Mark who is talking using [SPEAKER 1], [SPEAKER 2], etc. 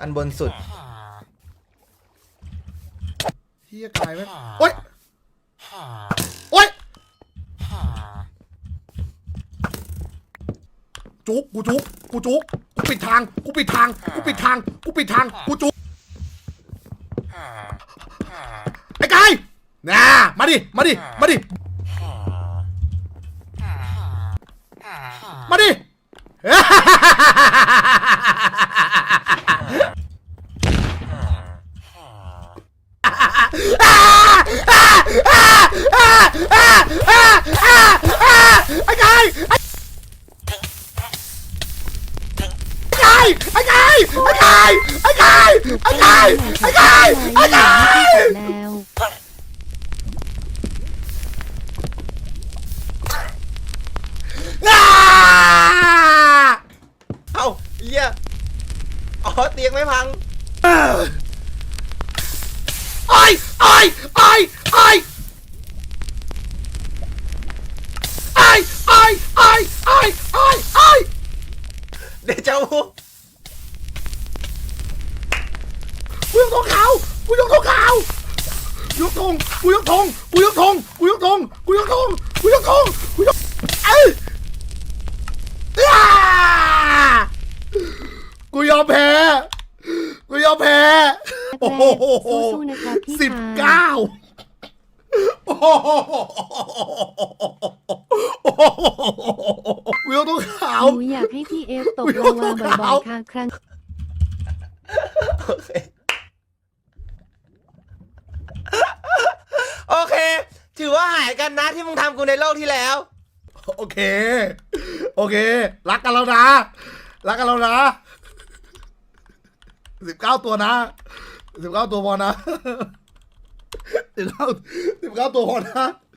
[SPEAKER 1] อันบนสุด
[SPEAKER 2] เฮียกายไหมโอ๊ยโอ๊ยจุกกูจุกกูจุกกูปิดทาง กูปิดทาง กูปิดทาง กูปิดทาง กูจุกไอ้กายน่ามาดิ มาดิ มาดิ มาดิ ไอ้ไก่ไอ้ไก่ไอ้ไก่ไอ้ไก่ไอ้ไก่ไอ้ไก่ไอ้ไก่
[SPEAKER 3] แล้ว
[SPEAKER 1] เอ้าเยี่ยอ๋อเตียงไม่พัง
[SPEAKER 2] ไอ้ไอ้ไอ้ไอ้ไอ้ไอ้ไอ้ไอ้ไอ้
[SPEAKER 1] เดจาวู
[SPEAKER 2] กูยกธงขาวกูยกธงขาว ยกธงกูยกธงกูยกธงกูยกธงกูยกธงกูยกธงกูยกเอ้ยอ้ากูยอมแพ้กู ยอมแพ้ โอ้โห
[SPEAKER 3] สู้ๆนะครับพี่
[SPEAKER 2] สิบ
[SPEAKER 3] ชาย
[SPEAKER 2] เก้าโอ้โหกูยกธงขาว
[SPEAKER 3] หนูอยากให้พี่เอฟตก
[SPEAKER 2] อุ๊ย
[SPEAKER 3] ลาวา
[SPEAKER 2] ข
[SPEAKER 3] บ่า
[SPEAKER 2] ว
[SPEAKER 3] อยๆค่ะครั้ง
[SPEAKER 1] โอเค โอเค ถือว่าหายกันนะที่มึงทำกูในโลกที่แล้ว
[SPEAKER 2] โอเค โอเค รักกันแล้วนะ รักกันแล้วนะ สิบเก้าตัวนะสิบเก้าตัวพอนะสิบเก้าสิบเก้าตัวพอนะ